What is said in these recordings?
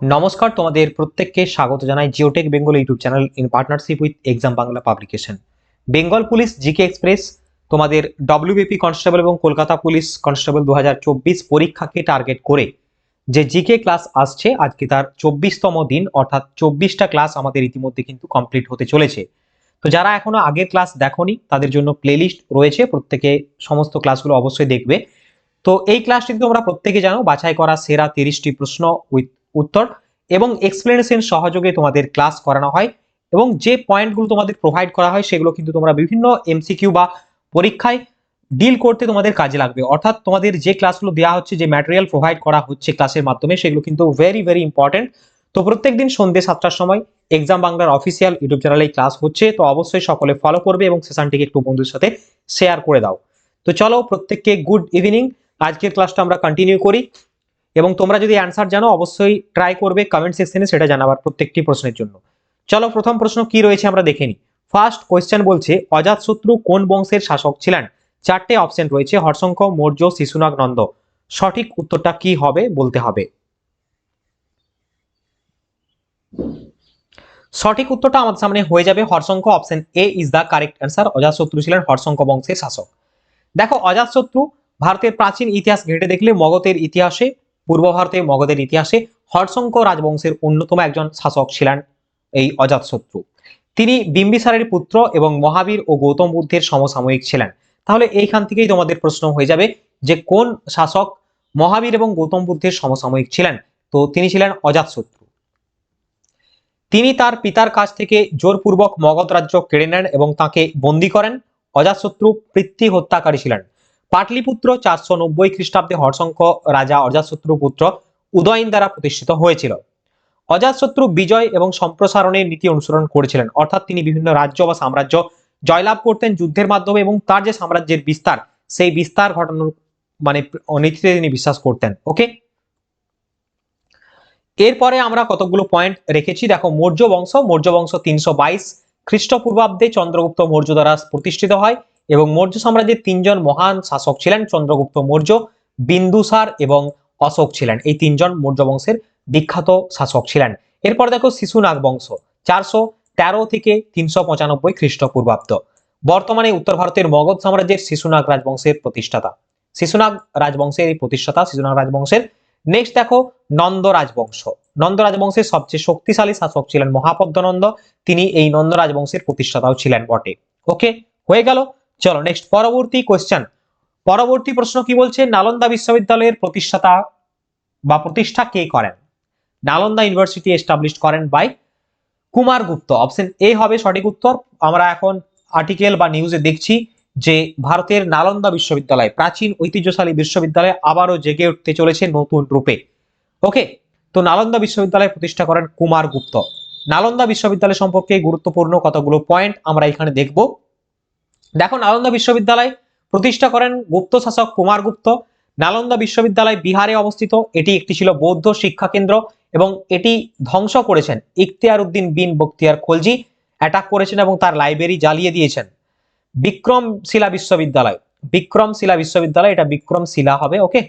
নমস্কার, তোমাদের প্রত্যেককে স্বাগত জানাই Geotech Bengal YouTube channel in partnership with exam Bangla publication Bengal police, GK express, তোমাদের ডব্লিউবিপি কনস্টেবল এবং কলকাতা পুলিশ কনস্টেবল দু হাজার চব্বিশ পরীক্ষাকে টার্গেট করে যে জিকে ক্লাস আসছে, আজকে তার চব্বিশতম দিন, অর্থাৎ চব্বিশটা ক্লাস আমাদের ইতিমধ্যে কিন্তু কমপ্লিট হতে চলেছে। তো যারা এখনও আগের ক্লাস দেখোনি, তাদের জন্য প্লেলিস্ট রয়েছে, প্রত্যেকে সমস্ত ক্লাসগুলো অবশ্যই দেখবে। তো এই ক্লাসটি তোমরা প্রত্যেকে জানো, বাছাই করা সেরা তিরিশটি প্রশ্ন উইথ উত্তর এবং এক্সপ্লেনেশন সহযোগে তোমাদের ক্লাস করানো হয় এবং যে পয়েন্টগুলো তোমাদের প্রোভাইড করা হয় সেগুলো কিন্তু তোমরা বিভিন্ন এমসিকিউ বা পরীক্ষায় ডিল করতে তোমাদের কাজে লাগবে। অর্থাৎ তোমাদের যে ক্লাসগুলো দেওয়া হচ্ছে, যে ম্যাটেরিয়াল প্রোভাইড করা হচ্ছে ক্লাসের মাধ্যমে, সেগুলো কিন্তু ভেরি ভেরি ইম্পর্টেন্ট তো প্রত্যেকদিন সন্ধ্যে সাতটার সময় এক্সাম বাংলার অফিসিয়াল ইউটিউব চ্যানেলে ক্লাস হচ্ছে। তো অবশ্যই সকলে ফলো করবে এবং সেশনটিকে একটু বন্ধুর সাথে শেয়ার করে দাও। তো চলো প্রত্যেককে গুড ইভিনিং আজকের ক্লাসটা আমরা কন্টিনিউ করি। এবং তোমরা যদি অ্যান্সার জানো, অবশ্যই ট্রাই করবে কমেন্ট সেকশনে সেটা জানাবার প্রত্যেকটি প্রশ্নের জন্য। চলো প্রথম প্রশ্ন কি রয়েছে আমরা দেখে নিই। ফার্স্ট কোয়েশ্চেন বলছে অজাতশত্রু কোন বংশের শাসক ছিলেন? চারটে অপশন রয়েছে হর্ষঙ্ক মৌর্য, শিশুনাগ, নন্দ। সঠিক উত্তরটা কি হবে বলতে হবে। সঠিক উত্তরটা আমাদের সামনে হয়ে যাবে Haryanka option A is the correct answer Ajatashatru ছিলেন হর্ষঙ্ক বংশের শাসক। দেখো অজাতশত্রু ভারতের প্রাচীন ইতিহাস ঘেটে দেখলে, মগধের ইতিহাসে পূর্ব ভারতে মগধের ইতিহাসে হর্ষঙ্ক রাজবংশের অন্যতম একজন শাসক ছিলেন এই অজাতশত্রু তিনি বিম্বিসারের পুত্র এবং মহাবীর ও গৌতম বুদ্ধের সমসাময়িক ছিলেন। তাহলে এইখান থেকেই তোমাদের প্রশ্ন হয়ে যাবে যে কোন শাসক মহাবীর এবং গৌতম বুদ্ধের সমসাময়িক ছিলেন? তো তিনি ছিলেন অজাতশত্রু তিনি তার পিতার কাছ থেকে জোরপূর্বক মগধ রাজ্য কেড়ে নেন এবং তাকে বন্দী করেন। অজাতশত্রু পৃথ্বী হত্যাকারী ছিলেন। পাটলিপুত্র চারশো নব্বই খ্রিস্টাব্দে হর্ষঙ্ক রাজা অজাতশত্রু পুত্র উদয়ন দ্বারা প্রতিষ্ঠিত হয়েছিল। অজাতশত্রু বিজয় এবং সম্প্রসারণের নীতি অনুসরণ করেছিলেন। অর্থাৎ তিনি বিভিন্ন রাজ্য বা সাম্রাজ্য জয়লাভ করতেন যুদ্ধের মাধ্যমে এবং তার যে সাম্রাজ্যের বিস্তার, সেই বিস্তার ঘটানোর মানে নীতিতে তিনি বিশ্বাস করতেন। ওকে এরপরে আমরা কতগুলো পয়েন্ট রেখেছি। দেখো, মৌর্য বংশ মৌর্য বংশ তিনশো বাইশ খ্রিস্টপূর্বাব্দে চন্দ্রগুপ্ত মৌর্য দ্বারা প্রতিষ্ঠিত হয়। এবং মৌর্য সাম্রাজ্যের তিনজন মহান শাসক ছিলেন, চন্দ্রগুপ্ত মৌর্য, বিন্দুসার এবং অশোক ছিলেন। এই তিনজন মৌর্য বংশের বিখ্যাত শাসক ছিলেন। এরপর দেখো শিশুনাগ বংশ, চারশো তেরো থেকে তিনশো পঁচানব্বই খ্রিস্টপূর্বাব্দ। বর্তমানে উত্তর ভারতের মগধ সাম্রাজ্যের শিশুনাগ রাজবংশের প্রতিষ্ঠাতা। শিশুনাগ রাজবংশের এই প্রতিষ্ঠাতা, শিশুনাগ রাজবংশের। নেক্সট দেখো নন্দ রাজবংশ। নন্দ রাজবংশের সবচেয়ে শক্তিশালী শাসক ছিলেন মহাপদ্মনন্দ। তিনি এই নন্দ রাজবংশের প্রতিষ্ঠাতাও ছিলেন বটে। ওকে হয়ে গেল। চলো নেক্সট পরবর্তী কোয়েশ্চেন পরবর্তী প্রশ্ন কি বলছে? নালন্দা বিশ্ববিদ্যালয়ের প্রতিষ্ঠাতা বা প্রতিষ্ঠা কে করেন? নালন্দা ইউনিভার্সিটি এস্টাবলিশ করেন by Kumar Gupta. Option A হবে সঠিক উত্তর। আমরা এখন আর্টিকেল বা নিউজে দেখছি যে ভারতের নালন্দা বিশ্ববিদ্যালয় প্রাচীন ঐতিহ্যশালী বিশ্ববিদ্যালয় আবারও জেগে উঠতে চলেছে নতুন রূপে। ওকে তো নালন্দা বিশ্ববিদ্যালয় প্রতিষ্ঠা করেন কুমার গুপ্ত। নালন্দা বিশ্ববিদ্যালয় সম্পর্কে গুরুত্বপূর্ণ কতগুলো পয়েন্ট আমরা এখানে দেখব। দেখো নালন্দা বিশ্ববিদ্যালয় প্রতিষ্ঠা করেন গুপ্ত শাসক কুমার গুপ্ত। নালন্দা বিশ্ববিদ্যালয় বিহারে অবস্থিত। এটি একটি ছিল বৌদ্ধ শিক্ষা কেন্দ্র এবং এটি ধ্বংস করেছেন ইখতিয়ার উদ্দিন বিন বখতিয়ার খলজি। অ্যাটাক করেছেন এবং তার লাইব্রেরি জ্বালিয়ে দিয়েছেন। বিক্রমশিলা বিশ্ববিদ্যালয়। বিক্রমশিলা বিশ্ববিদ্যালয়, এটা বিক্রমশিলা হবে, ওকে?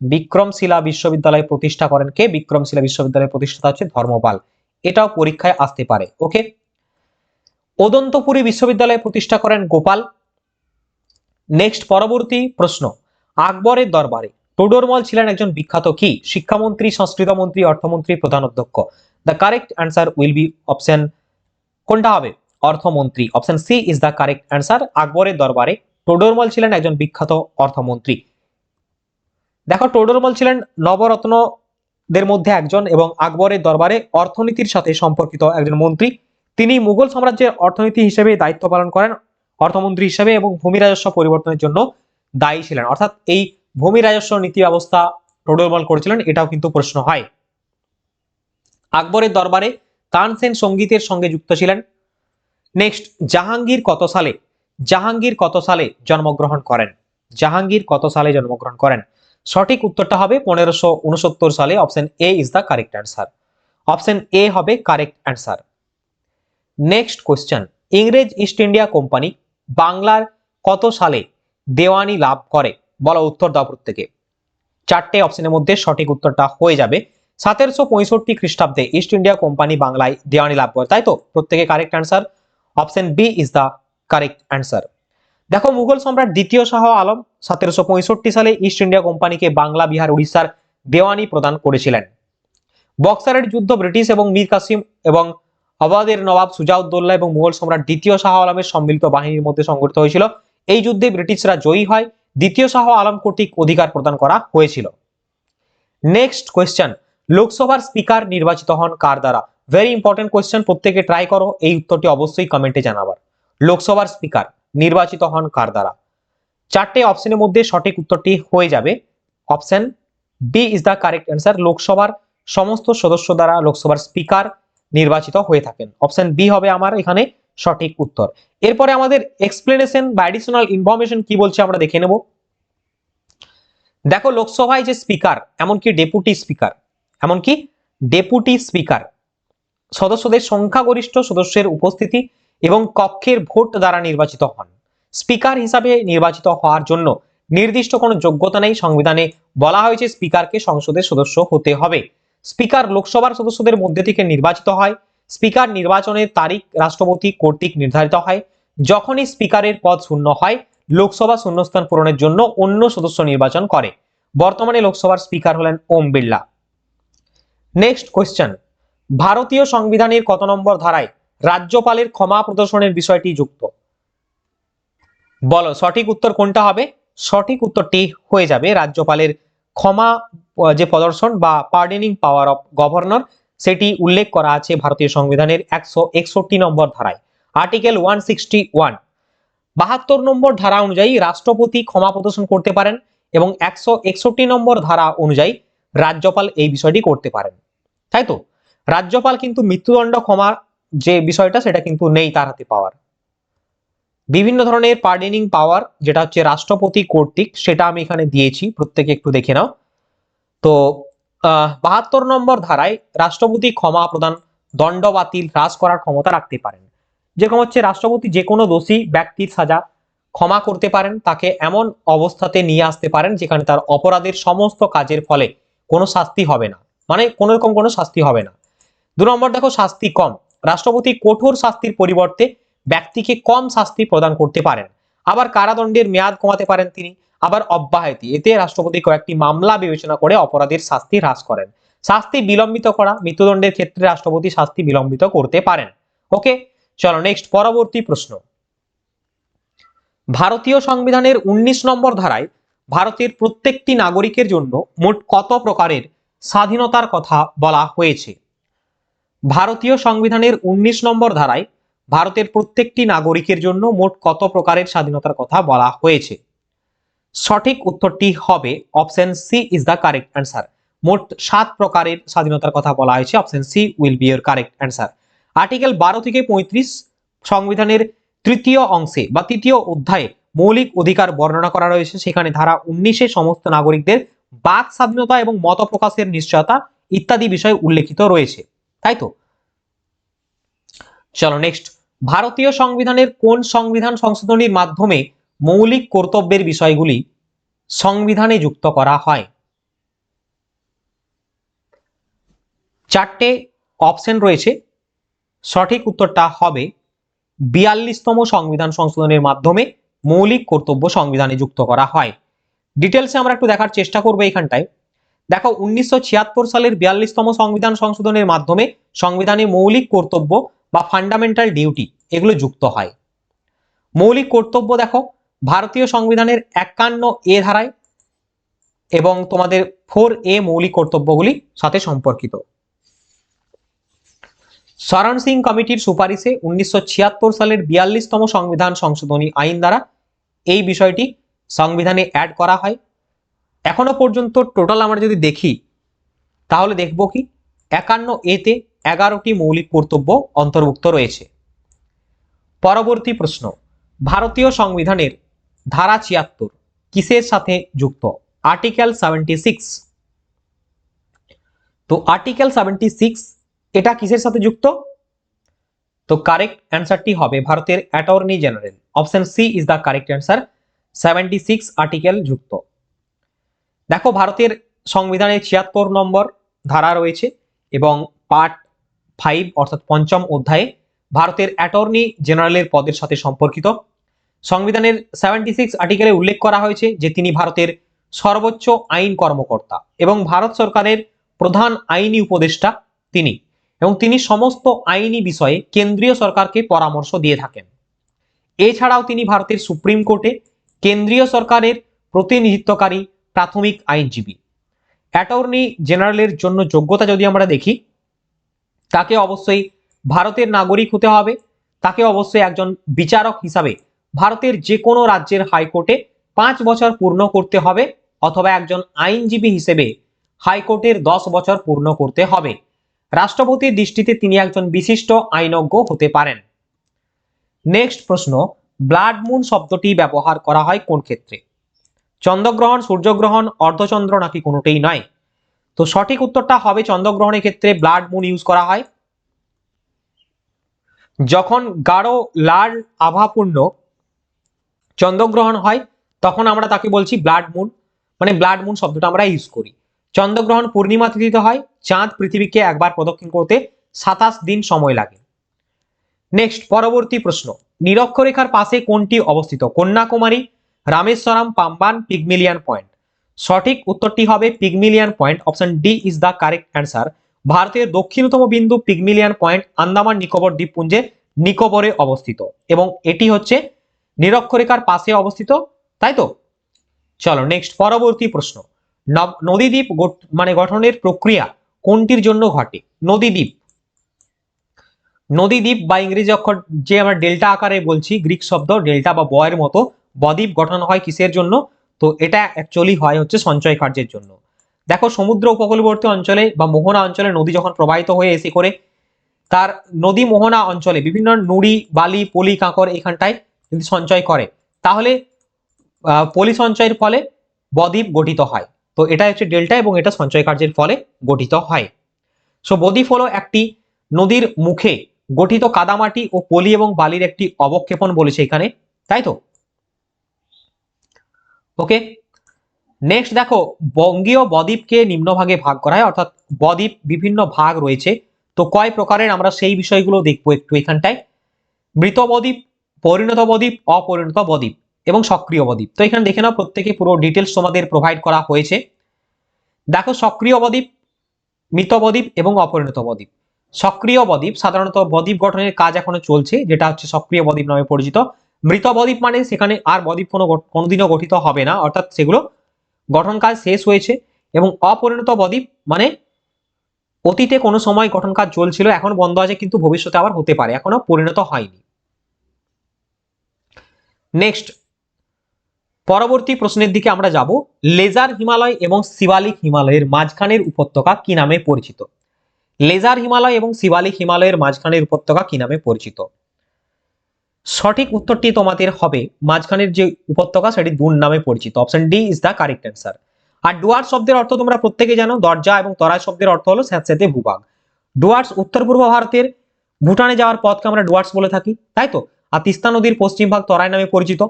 বিক্রমশিলা বিশ্ববিদ্যালয় প্রতিষ্ঠা করেন কে? বিক্রমশিলা বিশ্ববিদ্যালয়ের প্রতিষ্ঠাতা হচ্ছে ধর্মপাল। এটাও পরীক্ষায় আসতে পারে, ওকে? ওদন্তপুরী বিশ্ববিদ্যালয় প্রতিষ্ঠা করেন গোপাল। নেক্সট পরবর্তী প্রশ্ন, আকবরের দরবারে টোডরমল ছিলেন একজন বিখ্যাত কি? শিক্ষামন্ত্রী, সংস্কৃত মন্ত্রী, অর্থমন্ত্রী, প্রধান অধ্যক্ষ। The correct answer will be option কোনটা হবে? অর্থমন্ত্রী। Option C is the correct answer আকবরের দরবারে টোডরমল ছিলেন একজন বিখ্যাত অর্থমন্ত্রী। দেখো টোডরমল ছিলেন নবরত্নদের মধ্যে একজন এবং আকবরের দরবারে অর্থনীতির সাথে সম্পর্কিত একজন মন্ত্রী। তিনি মুঘল সাম্রাজ্যের অর্থনীতি হিসেবে দায়িত্ব পালন করেন, অর্থমন্ত্রী হিসেবে এবং ভূমি রাজস্ব পরিবর্তনের জন্য দায়ী ছিলেন। অর্থাৎ এই ভূমি রাজস্ব নীতি ব্যবস্থা টোডরমল করেছিলেন, এটাও কিন্তু প্রশ্ন হয়। আকবরের দরবারে তানসেন সঙ্গীতের সঙ্গে যুক্ত ছিলেন। নেক্সট, জাহাঙ্গীর কত সালে? জাহাঙ্গীর কত সালে জন্মগ্রহণ করেন? জাহাঙ্গীর কত সালে জন্মগ্রহণ করেন? সঠিক উত্তরটা হবে পনেরোশো সালে, option A is the correct answer. Option A হবে কারেক্ট অ্যান্সার। নেক্সট কোয়েশ্চেন ইংরেজ ইস্ট ইন্ডিয়া কোম্পানি বাংলার কত সালে দেওয়ানি লাভ করে? বলো উত্তর দাও প্রত্যেকে। চারটে অপশনের মধ্যে সঠিক উত্তরটা হয়ে যাবে। সতেরোশো পঁয়ষট্টি খ্রিস্টাব্দে ইস্ট ইন্ডিয়া কোম্পানি বাংলায় দেওয়ানি লাভ করে। তাই তো? প্রত্যেকে correct answer option B is the correct answer দেখো, মুঘল সম্রাট দ্বিতীয় শাহ আলম সতেরোশো পঁয়ষট্টি সালে ইস্ট ইন্ডিয়া কোম্পানিকে বাংলা, বিহার উড়িষ্যার দেওয়ানি প্রদান করেছিলেন। বক্সারের যুদ্ধ ব্রিটিশ এবং মীর কাসিম এবং আবাদের নবাব সুজাউদ্দৌল্লা এবং মুঘল সম্রাট দ্বিতীয় শাহ আলমের সম্মিলিত বাহিনীর মধ্যে সংঘটিত হয়েছিল। এই যুদ্ধে ব্রিটিশরা জয়ী হয়। দ্বিতীয় শাহ আলম কর্তৃক অধিকার প্রদান করা হয়েছিল। নেক্সট কোয়েশ্চেন লোকসভার স্পিকার নির্বাচিত হন কার দ্বারা? ভেরি ইম্পর্টেন্ট কোয়েশ্চেন প্রত্যেকে ট্রাই করো। এই উত্তরটি অবশ্যই কমেন্টে জানাবার। লোকসভার স্পিকার নির্বাচিত হন কার দ্বারা? চারটে অপশনের মধ্যে সঠিক উত্তরটি হয়ে যাবে। Option B is the correct answer লোকসভার সমস্ত সদস্য দ্বারা লোকসভার স্পিকার নির্বাচিত হয়ে থাকেন। অপশন বি হবে আমার এখানে সঠিক উত্তর। এরপরে আমাদের এক্সপ্লেনেশন বা অ্যাডিশনাল ইনফরমেশন কি বলছে আমরা দেখে নেব। দেখো, লোকসভায় যে স্পিকার এমনকি ডেপুটি স্পিকার এমনকি ডেপুটি স্পিকার সদস্যদের সংখ্যাগরিষ্ঠ সদস্যের উপস্থিতি এবং কক্ষের ভোট দ্বারা নির্বাচিত হন। স্পিকার হিসাবে নির্বাচিত হওয়ার জন্য নির্দিষ্ট কোনো যোগ্যতা নেই। সংবিধানে বলা হয়েছে স্পিকারকে সংসদের সদস্য হতে হবে। স্পিকার লোকসভার সদস্যদের মধ্যে থেকে নির্বাচিত হয়। স্পিকার নির্বাচনের তারিখ রাষ্ট্রপতি কর্তৃক নির্ধারিত হয়। যখনই স্পিকারের পদ শূন্য হয়, লোকসভা শূন্যস্থান পূরণের জন্য অন্য সদস্য নির্বাচন করে। বর্তমানে লোকসভার স্পিকার হলেন ওম বিড়লা। Next question. ভারতীয় সংবিধানের কত নম্বর ধারায় রাজ্যপালের ক্ষমা প্রদর্শনের বিষয়টি যুক্ত? বলো, সঠিক উত্তর কোনটা হবে? সঠিক উত্তরটি হয়ে যাবে রাজ্যপালের ক্ষমা যে প্রদর্শন বা পার্ডেনিং পাওয়ার অফ গভর্নর সেটি উল্লেখ করা আছে ভারতীয় সংবিধানের একশো একষট্টি নম্বর ধারায়। আর্টিকেল ওয়ান সিক্সটি ওয়ান বাহাত্তর নম্বর ধারা অনুযায়ী রাষ্ট্রপতি ক্ষমা প্রদর্শন করতে পারেন এবং একশো একষট্টি নম্বর ধারা অনুযায়ী রাজ্যপাল এই বিষয়টি করতে পারেন। তাই তো? রাজ্যপাল কিন্তু মৃত্যুদণ্ড ক্ষমা যে বিষয়টা, সেটা কিন্তু নেই তার হাতে পাওয়ার। বিভিন্ন ধরনের পার্ডেনিং পাওয়ার যেটা হচ্ছে রাষ্ট্রপতি কর্তৃক, সেটা আমি এখানে দিয়েছি, প্রত্যেকে একটু দেখে নাও। তো বাহাত্তর নম্বর ধারায় রাষ্ট্রপতি ক্ষমা প্রদান দণ্ড বাতিল হ্রাস করার ক্ষমতা রাখতে পারেন। যেরকম হচ্ছে রাষ্ট্রপতি যে কোনো দোষী ব্যক্তির সাজা ক্ষমা করতে পারেন, তাকে এমন অবস্থাতে নিয়ে আসতে পারেন যেখানে তার অপরাধের সমস্ত কাজের ফলে কোনো শাস্তি হবে না। মানে কোনো রকম কোনো শাস্তি হবে না। দু নম্বর দেখো, শাস্তি কম। রাষ্ট্রপতি কঠোর শাস্তির পরিবর্তে ব্যক্তিকে কম শাস্তি প্রদান করতে পারেন। আবার কারাদণ্ডের মেয়াদ কমাতে পারেন তিনি। আবার অব্যাহতি। এতে রাষ্ট্রপতি কয়েকটি মামলা বিবেচনা করে অপরাধের শাস্তি হ্রাস করেন। শাস্তি বিলম্বিত করা, মৃত্যুদণ্ডের ক্ষেত্রে রাষ্ট্রপতি শাস্তি বিলম্বিত করতে পারেন। ওকে, চলো নেক্সট, পরবর্তী প্রশ্ন। ভারতীয় সংবিধানের ১৯ নম্বর ধারায় ভারতের প্রত্যেকটি নাগরিকের জন্য মোট কত প্রকারের স্বাধীনতার কথা বলা হয়েছে? ভারতীয় সংবিধানের ১৯ নম্বর ধারায় ভারতের প্রত্যেকটি নাগরিকের জন্য মোট কত প্রকারের স্বাধীনতার কথা বলা হয়েছে? সঠিক উত্তরটি হবে option C is the correct answer মোট সাত প্রকারের স্বাধীনতার কথা বলা হয়েছে অপশন সি উইল বি এর কারেক্ট অ্যান্সার আর্টিকেল বারো থেকে পঁয়ত্রিশ সংবিধানের তৃতীয় অংশে বা তৃতীয় অধ্যায়ে মৌলিক অধিকার বর্ণনা করা রয়েছে। সেখানে ধারা উনিশে সমস্ত নাগরিকদের বাক স্বাধীনতা এবং মত প্রকাশের নিশ্চয়তা ইত্যাদি বিষয় উল্লেখিত রয়েছে। তাই তো? চলো নেক্সট ভারতীয় সংবিধানের কোন সংবিধান সংশোধনীর মাধ্যমে মৌলিক কর্তব্যের বিষয়গুলি সংবিধানে যুক্ত করা হয়। চারটে অপশন রয়েছে। সঠিক উত্তরটা হবে বিয়াল্লিশতম সংবিধান সংশোধনের মাধ্যমে মৌলিক কর্তব্য সংবিধানে যুক্ত করা হয়। ডিটেলসে আমরা একটু দেখার চেষ্টা করব এখানটায়। দেখো, উনিশশো ছিয়াত্তর সালের বিয়াল্লিশতম সংবিধান সংশোধনের মাধ্যমে সংবিধানে মৌলিক কর্তব্য বা ফান্ডামেন্টাল ডিউটি এগুলো যুক্ত হয়। মৌলিক কর্তব্য দেখো ভারতীয় সংবিধানের একান্ন এ ধারায় এবং তোমাদের ফোর এ মৌলিক কর্তব্যগুলি সাথে সম্পর্কিত। শরণ সিং কমিটির সুপারিশে উনিশশো ছিয়াত্তর সালের বিয়াল্লিশতম সংবিধান সংশোধনী আইন দ্বারা এই বিষয়টি সংবিধানে অ্যাড করা হয়। এখনও পর্যন্ত টোটাল আমরা যদি দেখি, তাহলে দেখব কি, একান্ন এতে এগারোটি মৌলিক কর্তব্য অন্তর্ভুক্ত রয়েছে। পরবর্তী প্রশ্ন, ভারতীয় সংবিধানের ধারা ছিয়াত্তর, কিসের সাথে যুক্ত? আর্টিকেল সেভেন্টি সিক্স তো আর্টিকেল সেভেন্টি সিক্স এটা কিসের সাথে যুক্ত? তো কারেক্ট অ্যান্সারটি হবে ভারতের attorney general option C is the correct answer seventy six article যুক্ত। দেখো ভারতের সংবিধানের ছিয়াত্তর নম্বর ধারা রয়েছে এবং পার্ট ফাইভ অর্থাৎ পঞ্চম অধ্যায়ে ভারতের অ্যাটর্নি জেনারেলের পদের সাথে সম্পর্কিত। সংবিধানের সেভেন্টি সিক্স আর্টিকেলে উল্লেখ করা হয়েছে যে তিনি ভারতের সর্বোচ্চ আইন কর্মকর্তা এবং ভারত সরকারের প্রধান আইনি উপদেষ্টা তিনি এবং তিনি সমস্ত আইনি বিষয়ে কেন্দ্রীয় সরকারকে পরামর্শ দিয়ে থাকেন। এছাড়াও তিনি ভারতের সুপ্রিম কোর্টে কেন্দ্রীয় সরকারের প্রতিনিধিত্বকারী প্রাথমিক আইনজীবী। অ্যাটর্নি জেনারেলের জন্য যোগ্যতা যদি আমরা দেখি, তাকে অবশ্যই ভারতের নাগরিক হতে হবে, তাকে অবশ্যই একজন বিচারক হিসাবে ভারতের যে কোনো রাজ্যের হাইকোর্টে পাঁচ বছর পূর্ণ করতে হবে অথবা একজন আইনজীবী হিসেবে হাইকোর্টের দশ বছর পূর্ণ করতে হবে। রাষ্ট্রপতির দৃষ্টিতে তিনি একজন বিশিষ্ট আইনজ্ঞ হতে পারেন। নেক্সট প্রশ্ন, ব্লাড মুন শব্দটি ব্যবহার করা হয় কোন ক্ষেত্রে? চন্দ্রগ্রহণ, সূর্যগ্রহণ, অর্ধচন্দ্র নাকি কোনোটাই নয়? তো সঠিক উত্তরটা হবে চন্দ্রগ্রহণের ক্ষেত্রে ব্লাড মুন ইউজ করা হয়। যখন গাঢ়, লাল, আভাপূর্ণ চন্দ্রগ্রহণ হয়, তখন আমরা তাকে বলছি ব্লাড মুন মানে ব্লাড মুন শব্দটা আমরা ইউজ করি। চন্দ্রগ্রহণ পূর্ণিমা তিথিতে হয়, চাঁদ পৃথিবীকে একবার প্রদক্ষিণ করতে সাতাশ দিন সময় লাগে। নেক্সট পরবর্তী প্রশ্ন। নিরক্ষরেখার পাশে কোনটি অবস্থিত? Kanyakumari, Rameswaram, Pamban, Pygmalion point. সঠিক উত্তরটি হবে Pygmalion point. Option D is the correct answer ভারতের দক্ষিণতম বিন্দু পিগমিলিয়ান পয়েন্ট, আন্দামান নিকোবর দ্বীপপুঞ্জে নিকোবরে অবস্থিত। এবং এটি হচ্ছে নিরক্ষরেখার পাশে অবস্থিত, তাই তো? চলো নেক্সট পরবর্তী প্রশ্ন। নদীদ্বীপ মানে গঠনের প্রক্রিয়া কোনটির জন্য ঘটে? নদীদ্বীপ। নদীদ্বীপ বা ইংরেজি অক্ষর যে আমরা ডেল্টা আকারে বলছি, গ্রিক শব্দ ডেল্টা বা বয়ের মতো, বদ্বীপ গঠন হয় কিসের জন্য? তো এটা অ্যাকচুয়ালি হয় হচ্ছে সঞ্চয় কার্যের জন্য। দেখো, সমুদ্র উপকূলবর্তী অঞ্চলে বা মোহনা অঞ্চলে নদী যখন প্রবাহিত হয়ে এসে করে, তার নদী মোহনা অঞ্চলে বিভিন্ন নুড়ি, বালি, পলি কাঁকড় এখানটায় যদি সঞ্চয় করে। তাহলে পলি সঞ্চয়ের ফলে বদ্বীপ গঠিত হয়। তো এটা হচ্ছে ডেল্টা এবং এটা সঞ্চয় কার্যের ফলে গঠিত হয়। সো বদ্বীপ হলো একটি নদীর মুখে গঠিত কাদামাটি ও পলি এবং বালির একটি অবক্ষেপণ বলেছে এখানে। তাই তো? ওকে নেক্সট দেখো, বঙ্গীয় বদ্বীপকে নিম্নভাগে ভাগ করা হয়, অর্থাৎ বদ্বীপ বিভিন্ন ভাগ রয়েছে। তো কয় প্রকারের আমরা সেই বিষয়গুলো দেখব একটু এখানটায়? মৃত বদ্বীপ পরিণত বদ্বীপ অপরিণত বদ্বীপ এবং সক্রিয় বদ্বীপ তো এখানে দেখে নাও, প্রত্যেকে পুরো ডিটেলস তোমাদের প্রোভাইড করা হয়েছে। দেখো, সক্রিয় বদ্বীপ মৃত বদ্বীপ এবং অপরিণত বদ্বীপ সক্রিয় বদ্বীপ সাধারণত বদ্বীপ গঠনের কাজ এখনও চলছে, যেটা হচ্ছে সক্রিয় বদ্বীপ নামে পরিচিত। মৃত বদ্বীপ মানে সেখানে আর বদ্বীপ কোনো কোনোদিনও গঠিত হবে না, অর্থাৎ সেগুলো গঠন কাজ শেষ হয়েছে এবং অপরিণত বদ্বীপ মানে অতীতে কোনো সময় গঠন কাজ চলছিল, এখন বন্ধ আছে, কিন্তু ভবিষ্যতে আবার হতে পারে, এখনও পরিণত হয়নি। নেক্সট পরবর্তী প্রশ্নের দিকে আমরা যাব। লেজার হিমালয় এবং শিবালিক হিমালয়ের মাঝখানের উপত্যকা কি নামে পরিচিত? লেজার হিমালয় এবং শিবালিক হিমালয়ের মাঝখানের উপত্যকা কি নামে পরিচিত? সঠিক উত্তরটি তোমাদের হবে মাঝখানের যে উপত্যকা সেটি দুন নামে পরিচিত। Option D is the correct answer আর ডুয়ার্স শব্দের অর্থ তোমরা প্রত্যেকে জানো, দরজা এবং তরাই শব্দের অর্থ হলো স্যাঁতস্যাঁতে ভূভাগ। ডুয়ার্স উত্তর পূর্ব ভারতের ভুটানে যাওয়ার পথকে আমরা ডুয়ার্স বলে থাকি, তাই তো? আর তিস্তা নদীর পশ্চিম ভাগ তরাই নামে পরিচিত।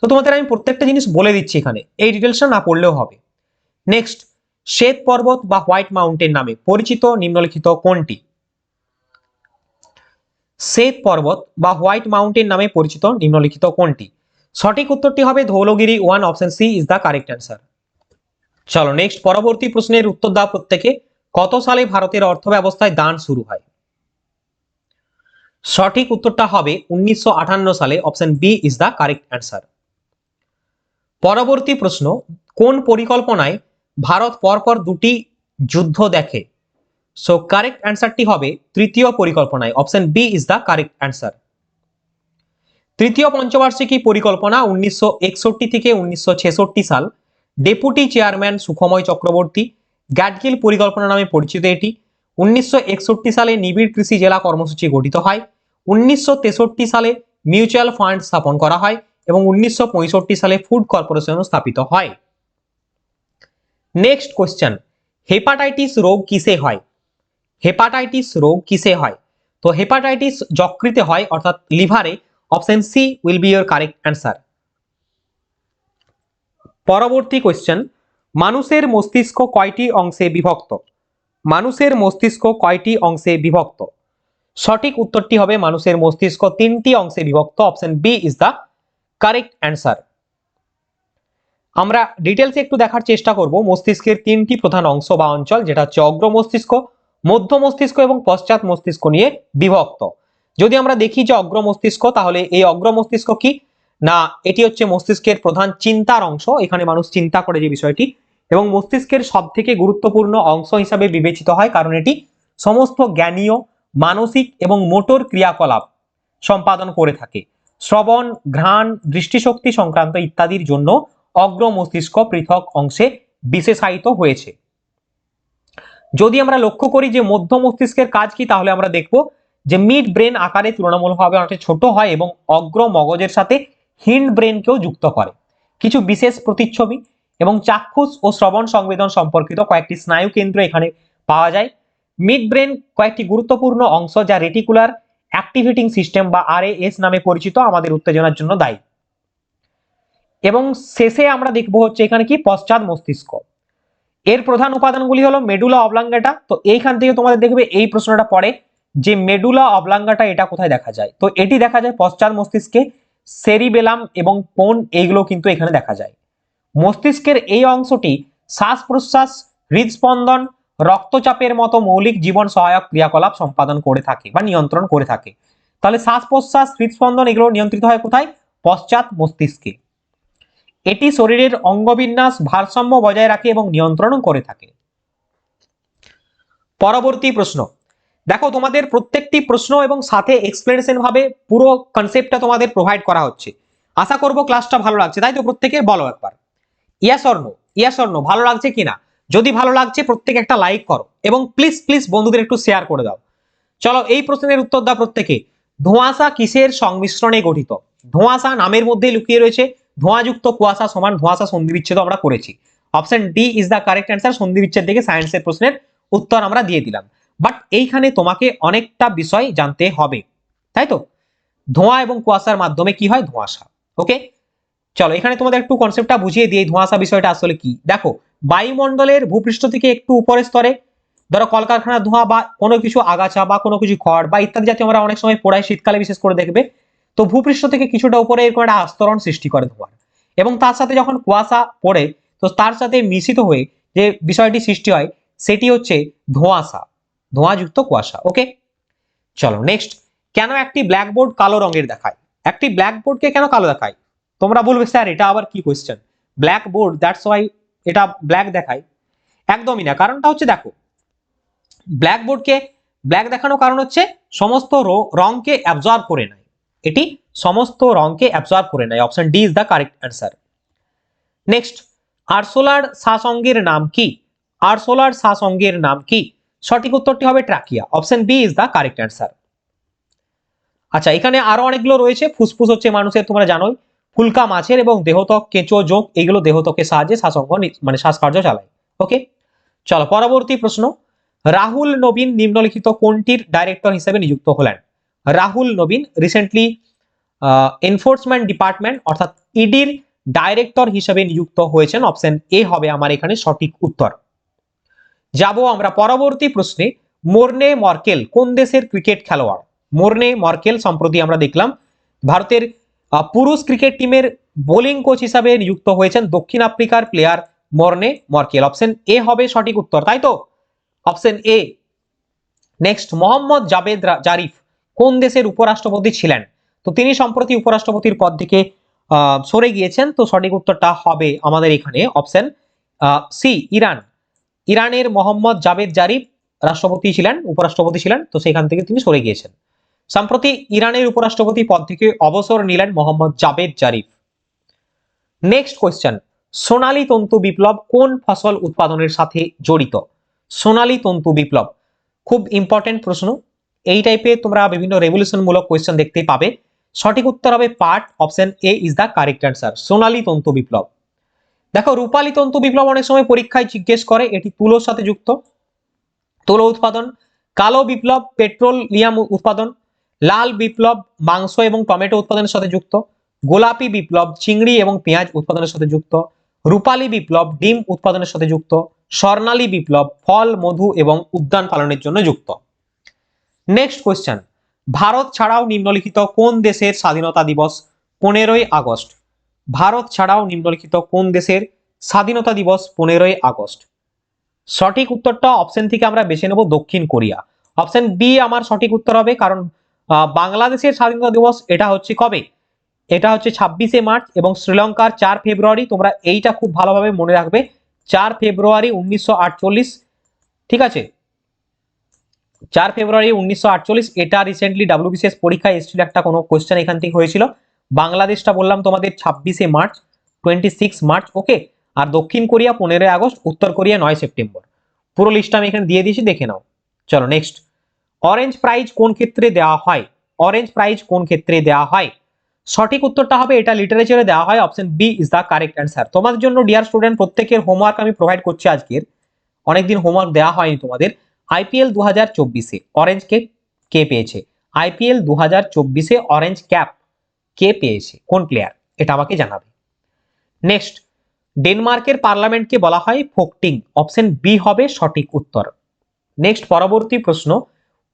তো তোমাদের আমি প্রত্যেকটা জিনিস বলে দিচ্ছি এখানে, এই ডিটেলসটা না পড়লেও হবে। নেক্সট শ্বেত পর্বত বা হোয়াইট মাউন্টেন নামে পরিচিত নিম্নলিখিত কোনটি? শ্বেত পর্বত বা হোয়াইট মাউন্টেন নামে পরিচিত নিম্নলিখিত কোনটি? সঠিক উত্তরটি হবে Dhaulagiri one option C is the correct answer চলো নেক্সট পরবর্তী প্রশ্নের উত্তর দাও প্রত্যেকে। কত সালে ভারতের অর্থ ব্যবস্থায় দান শুরু হয়? সঠিক উত্তরটা হবে উনিশশো আটান্ন সালে option B is the correct answer পরবর্তী প্রশ্ন, কোন পরিকল্পনায় ভারত পরপর দুটি যুদ্ধ দেখে? সো কারেক্ট অ্যান্সারটি হবে তৃতীয় পরিকল্পনায়, option B is the correct answer তৃতীয় পঞ্চবার্ষিকী পরিকল্পনা উনিশশো একষট্টি থেকে উনিশশো ছেষট্টি সাল, ডেপুটি চেয়ারম্যান সুখময় চক্রবর্তী, গ্যাডগিল পরিকল্পনা নামে পরিচিত এটি। উনিশশো একষট্টি সালে নিবিড় কৃষি জেলা কর্মসূচি গঠিত হয়। উনিশশো তেষট্টি সালে মিউচুয়াল ফান্ড স্থাপন করা হয় এবং উনিশশো পঁয়ষট্টি সালে ফুড কর্পোরেশন স্থাপিত হয়। নেক্সট কোশ্চেন হেপাটাইটিস রোগ কিসে হয়? হেপাটাইটিস রোগ কিসে হয়? তো হেপাটাইটিস যকৃতে হয়, অর্থাৎ লিভারে option C will be your correct answer পরবর্তী কোশ্চেন মানুষের মস্তিষ্ক কয়টি অংশে বিভক্ত? মানুষের মস্তিষ্ক কয়টি অংশে বিভক্ত? সঠিক উত্তরটি হবে মানুষের মস্তিষ্ক তিনটি অংশে বিভক্ত। Option B is the correct answer আমরা ডিটেলসে একটু দেখার চেষ্টা করব। মস্তিষ্কের তিনটি প্রধান অংশ বা অঞ্চল, যেটা হচ্ছে অগ্র মস্তিষ্ক, মধ্য মস্তিষ্ক এবং পশ্চাৎ মস্তিষ্ক নিয়ে বিভক্ত। যদি আমরা দেখি যে অগ্র মস্তিষ্ক, তাহলে এই অগ্র মস্তিষ্ক কি? না, এটি হচ্ছে মস্তিষ্কের প্রধান চিন্তার অংশ। এখানে মানুষ চিন্তা করে যে বিষয়টি। এবং মস্তিষ্কের সব থেকে গুরুত্বপূর্ণ অংশ হিসাবে বিবেচিত হয়, কারণ এটি সমস্ত জ্ঞানীয় মানসিক এবং মোটর ক্রিয়াকলাপ সম্পাদন করে থাকে। শ্রবণ, ঘ্রাণ, দৃষ্টিশক্তি সংক্রান্ত ইত্যাদির জন্য অগ্র মস্তিষ্ক পৃথক অংশে বিশেষায়িত হয়েছে। যদি আমরা লক্ষ্য করি যে মধ্য মস্তিষ্কের কাজ কি, তাহলে আমরা দেখব যে মিড ব্রেন আকারে তুলনামূলকভাবে অনেকটা ছোট হয় এবং অগ্র মগজের সাথে হিন্ড ব্রেনকেও যুক্ত করে। কিছু বিশেষ প্রতিচ্ছবি এবং চাক্ষুষ ও শ্রবণ সংবেদন সম্পর্কিত কয়েকটি স্নায়ু কেন্দ্র এখানে পাওয়া যায়। মিড ব্রেন কয়েকটি গুরুত্বপূর্ণ অংশ যা রেটিকুলার অ্যাক্টিভেটিং সিস্টেম বা আরএএস নামে পরিচিত আমাদের উত্তেজনার জন্য দায়ী। এবং শেষে আমরা দেখব হচ্ছে এখানে কি? পশ্চাৎ মস্তিষ্ক। এর প্রধান উপাদানগুলি হলো মেডুলা অবলাঙ্গাটা। তো এইখান থেকে তোমাদের দেখবে এই প্রশ্নটা পড়ে যে মেডুলা অবলাঙ্গাটা এটা কোথায় দেখা যায়? তো এটি দেখা যায় পশ্চাৎ মস্তিষ্কে সেরিবেলাম এবং পোন এইগুলো কিন্তু এখানে দেখা যায়। মস্তিষ্কের এই অংশটি শ্বাস প্রশ্বাস, হৃদস্পন্দন রক্তচাপের মতো মৌলিক জীবন সহায়ক ক্রিয়াকলাপ সম্পাদন করে থাকে বা নিয়ন্ত্রণ করে থাকে। তাহলে শ্বাস প্রশ্বাস হৃদস্পন্দন এগুলো নিয়ন্ত্রিত হয় কোথায়? পশ্চাৎ মস্তিষ্কে। এটি শরীরের অঙ্গবিন্যাস ভারসাম্য বজায় রাখে এবং নিয়ন্ত্রণ করে থাকে। পরবর্তী প্রশ্ন। দেখো, তোমাদের প্রত্যেকটি প্রশ্ন এবং সাথে এক্সপ্লেনেশন ভাবে পুরো কনসেপ্টটা তোমাদের প্রোভাইড করা হচ্ছে। আশা করব ক্লাসটা ভালো লাগছে। তাই তো প্রত্যেকের বলো একবার। ইয়াস অর্ণ ইয়াস অর্ণ ভালো লাগছে কিনা? যদি ভালো লাগছে, প্রত্যেকে একটা লাইক করো এবং প্লিজ প্লিজ বন্ধুদের একটু শেয়ার করে দাও। চলো, এই প্রশ্নের উত্তর দাও প্রত্যেকে। ধোঁয়াশা কিসের সংমিশ্রণে গঠিত? ধোঁয়াশা নামের মধ্যে লুকিয়ে রয়েছে। ধোঁয়াযুক্ত কুয়াশা সমান ধোঁয়াশা সন্ধিবিচ্ছেদ আমরা করেছি। Option D is the correct answer সন্ধিবিচ্ছেদ থেকে সায়েন্সের প্রশ্নের উত্তর আমরা দিয়ে দিলাম। বাট এইখানে তোমাকে অনেকটা বিষয় জানতে হবে, তাই তো? ধোঁয়া এবং কুয়াশার মাধ্যমে কি হয়? ধোঁয়াশা ওকে চলো, এখানে তোমাদের একটু কনসেপ্টটা বুঝিয়ে দিয়ে ধোঁয়াশা বিষয়টা আসলে কি? দেখো বায়ুমণ্ডলের ভূপৃষ্ঠ থেকে একটু উপরের স্তরে, ধরো কলকারখানার ধোঁয়া বা কোনো কিছু আগাছা বা কোনো কিছু খড় বা ইত্যাদি জাতীয় আমরা অনেক সময় পড়াই শীতকালে বিশেষ করে দেখবে, তো ভূপৃষ্ঠ থেকে কিছুটা উপরে এরকম একটা আস্তরণ সৃষ্টি করে ধোঁয়ার। এবং তার সাথে যখন কুয়াশা পড়ে, তো তার সাথে মিশ্রিত হয়ে যে বিষয়টি সৃষ্টি হয়, সেটি হচ্ছে ধোঁয়াশা, ধোঁয়াযুক্ত কুয়াশা ওকে চলো নেক্সট কেন একটি ব্ল্যাকবোর্ড কালো রঙের দেখায়? একটি ব্ল্যাকবোর্ডকে কেন কালো দেখায়? তোমরা বলবে, স্যার, এটা আবার কি কোয়েশ্চেন ব্ল্যাকবোর্ড দ্যাটস ওয়াই এটা ব্ল্যাক দেখায়। একদমই না, কারণটা হচ্ছে দেখো ব্ল্যাকবোর্ডকে ব্ল্যাক দেখানোর কারণ হচ্ছে সমস্ত র- রঙকে অ্যাবজর্ব করে নেয়। এটি সমস্ত রঙকে অ্যাবজর্ব করে নেয়। Option D is the correct answer next আরসোলার শাসঙ্গের নাম কি? আরসোলার শাসঙ্গের নাম কি? সঠিক উত্তরটি হবে trachea. Option B is the correct answer আচ্ছা এখানে আরও অনেকগুলো রয়েছে। ফুসফুস হচ্ছে মানুষের, তোমরা জানোই। ফুলকা মাছের এবং দেহত্বক, কেঁচো, জোঁক এগুলো দেহত্বকের সাহায্যে শ্বাসঙ্গ মানে শ্বাসকার্য চালায়। ওকে চলো, পরবর্তী প্রশ্ন। রাহুল নবীন নিম্নলিখিত কোনটির ডাইরেক্টর হিসেবে নিযুক্ত হলেন? রাহুল নবীন রিসেন্টলি এনফোর্সমেন্ট ডিপার্টমেন্ট অর্থাৎ ইডির ডাইরেক্টর হিসেবে নিযুক্ত হয়েছেন। অপশন এ হবে আমার এখানে সঠিক উত্তর। যাব আমরা পরবর্তী প্রশ্নে। মোর্নে মর্কেল কোন দেশের ক্রিকেট খেলোয়াড়? মোর্নে মর্কেল সম্প্রতি আমরা দেখলাম, ভারতের পুরুষ ক্রিকেট টিমের বোলিং কোচ হিসাবে নিযুক্ত হয়েছেন দক্ষিণ আফ্রিকার player Morne Morkel. Option A হবে সঠিক উত্তর, তাই তো? Option A next Mohammad Javad Zarif কোন দেশের উপরাষ্ট্রপতি ছিলেন? তো তিনি সম্প্রতি উপরাষ্ট্রপতির পদ থেকে সরে গিয়েছেন, তো সঠিক উত্তরটা হবে আমাদের এখানে। Option C Iran. ইরানের মোহাম্মদ জাবেদ জারিফ রাষ্ট্রপতি ছিলেন, উপরাষ্ট্রপতি ছিলেন, তো সেখান থেকে তিনি সরে গিয়েছেন। সম্প্রতি ইরানের উপরাষ্ট্রপতি পদ থেকে অবসর নিলেন Mohammad Javad Zarif. Next question সোনালী তন্তু বিপ্লব কোন ফসল উৎপাদনের সাথে জড়িত? সোনালী তন্তু বিপ্লব, খুব ইম্পর্টেন্ট প্রশ্ন। এই টাইপে তোমরা বিভিন্ন রেভলিউশন মূলক কোয়েশ্চেন দেখতেই পাবে। সঠিক উত্তর হবে part, option A is the correct answer সোনালী তন্তু বিপ্লব। দেখো, রূপালী তন্তু বিপ্লব অনেক সময় পরীক্ষায় জিজ্ঞেস করে, এটি তুলোর সাথে যুক্ত। তুলো উৎপাদন, কালো বিপ্লব, পেট্রোলিয়াম উৎপাদন লাল বিপ্লব, মাংস এবং টমেটো উৎপাদনের সাথে যুক্ত, গোলাপি বিপ্লব, চিংড়ি এবং পেঁয়াজ উৎপাদনের সাথে যুক্ত, রূপালী বিপ্লব, ডিম উৎপাদনের সাথে যুক্ত, স্বর্ণালী বিপ্লব, ফল, মধু এবং উদ্যান পালনের জন্য যুক্ত। নেক্সট কোয়েশ্চেন ভারত ছাড়াও নিম্নলিখিত কোন দেশের স্বাধীনতা দিবস পনেরোই আগস্ট? ভারত ছাড়াও নিম্নলিখিত কোন দেশের স্বাধীনতা দিবস পনেরোই আগস্ট? সঠিক উত্তরটা অপশন থেকে আমরা বেছে নেব দক্ষিণ কোরিয়া। অপশন বি আমার সঠিক উত্তর হবে কারণ বাংলাদেশের স্বাধীনতা দিবস এটা হচ্ছে কবে? এটা হচ্ছে ছাব্বিশে মার্চ এবং শ্রীলঙ্কার চার ফেব্রুয়ারি তোমরা এইটা খুব ভালোভাবে মনে রাখবে। চার ফেব্রুয়ারি উনিশশো আটচল্লিশ, ঠিক আছে? চার ফেব্রুয়ারি উনিশশো আটচল্লিশ, এটা রিসেন্টলি ডাব্লিউবিসিএস পরীক্ষায় এসেছিল একটা কোনো কোয়েশ্চেন এখান থেকে হয়েছিল। বাংলাদেশটা বললাম তোমাদের ছাব্বিশে মার্চ টোয়েন্টি মার্চ ওকে আর দক্ষিণ কোরিয়া পনেরোই আগস্ট, উত্তর কোরিয়া নয় সেপ্টেম্বর। পুরো লিস্টটা আমি এখানে দিয়ে দিয়েছি, দেখে নাও। চলো নেক্সট অরেঞ্জ প্রাইজ কোন ক্ষেত্রে দেওয়া হয়? অরেঞ্জ প্রাইজ কোন ক্ষেত্রে দেওয়া হয়? সঠিক উত্তরটা হবে এটা লিটারেচারে দেওয়া হয় option B is the correct answer তোমাদের জন্য ডিয়ার স্টুডেন্ট প্রত্যেকের হোমওয়ার্ক আমি প্রোভাইড করছি আজকের। অনেকদিন হোমওয়ার্ক দেওয়া হয়নি তোমাদের। আইপিএল দু হাজার চব্বিশে অরেঞ্জ কে কে পেয়েছে? আইপিএল দু হাজার চব্বিশে অরেঞ্জ ক্যাপ কে পেয়েছে? কোন প্লেয়ার এটা আমাকে জানাবে। নেক্সট ডেনমার্কের পার্লামেন্টকে বলা হয় ফোকটিং অপশন বি হবে সঠিক উত্তর। নেক্সট পরবর্তী প্রশ্ন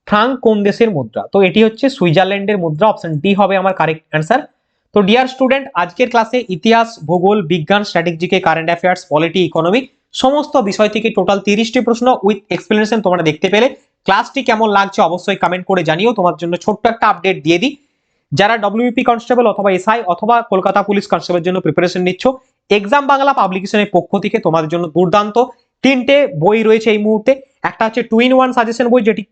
ফ্রাঙ্ক কোন দেশের মুদ্রা? তো এটি হচ্ছে সুইজারল্যান্ডের মুদ্রা অপশন ডি হবে আমার কারেক্ট অ্যান্সার তো ডিয়ার স্টুডেন্ট আজকের ক্লাসে ইতিহাস, ভূগোল, বিজ্ঞান স্ট্র্যাটেজিকে কারেন্ট অ্যাফেয়ার্স পলিটি ইকোনমি সমস্ত বিষয় থেকে টোটাল তিরিশটি প্রশ্ন উইথ এক্সপ্লেনেশন তোমরা দেখতে পেলে। ক্লাসটি কেমন লাগছে অবশ্যই কমেন্ট করে জানিও, তোমার জন্য ছোট্ট একটা আপডেট দিয়ে দিই। যারা ডব্লিউপি কনস্টেবল অথবা এসআই অথবা কলকাতা পুলিশ কনস্টেবলের জন্য প্রিপারেশন নিচ্ছ এক্সাম বাংলা পাবলিকেশনের পক্ষ থেকে তোমাদের জন্য দুর্দান্ত তিনটে বই রয়েছে এই মুহূর্তে। একটা হচ্ছে টু ইন ওয়ান সাজেশন বই, যেটি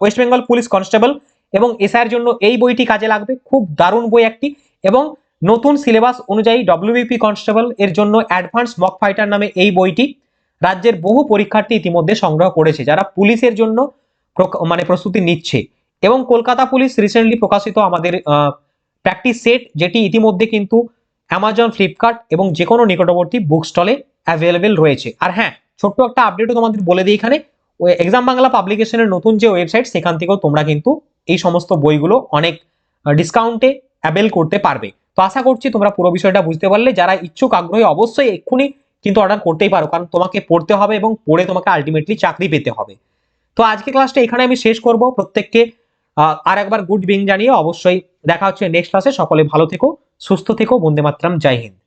ওয়েস্ট বেঙ্গল পুলিশ কনস্টেবল এবং এসআইয়ের জন্য এই বইটি কাজে লাগবে। খুব দারুণ বই একটি এবং নতুন সিলেবাস অনুযায়ী ডব্লিউবিপি কনস্টেবল এর জন্য অ্যাডভান্স মক ফাইটার নামে এই বইটি রাজ্যের বহু পরীক্ষার্থী ইতিমধ্যে সংগ্রহ করেছে, যারা পুলিশের জন্য মানে প্রস্তুতি নিচ্ছে এবং কলকাতা পুলিশ রিসেন্টলি প্রকাশিত আমাদের প্র্যাকটিস সেট যেটি ইতিমধ্যে কিন্তু অ্যামাজন ফ্লিপকার্ট এবং যে কোনো নিকটবর্তী বুক স্টলে অ্যাভেলেবেল রয়েছে। আর হ্যাঁ ছোট্ট একটা আপডেটও তোমাদের বলে দিই এখানে। এক্সাম বাংলা পাবলিকেশনের নতুন যে ওয়েবসাইট সেখান থেকেও তোমরা কিন্তু এই সমস্ত বইগুলো অনেক ডিসকাউন্টে অ্যাভেল করতে পারবে। তো আশা করছি তোমরা পুরো বিষয়টা বুঝতে পারলে। যারা ইচ্ছুক, আগ্রহী, অবশ্যই এক্ষুনি কিন্তু অর্ডার করতেই পারো, কারণ তোমাকে পড়তে হবে এবং পড়ে তোমাকে আলটিমেটলি চাকরি পেতে হবে। তো আজকে ক্লাসটা এখানে আমি শেষ করব। প্রত্যেককে আর একবার গুড বিং জানিয়ে অবশ্যই দেখা হচ্ছে নেক্সট ক্লাসে সকলে ভালো থেকো, সুস্থ থেকো। বন্দে মাতরম জয় হিন্দ।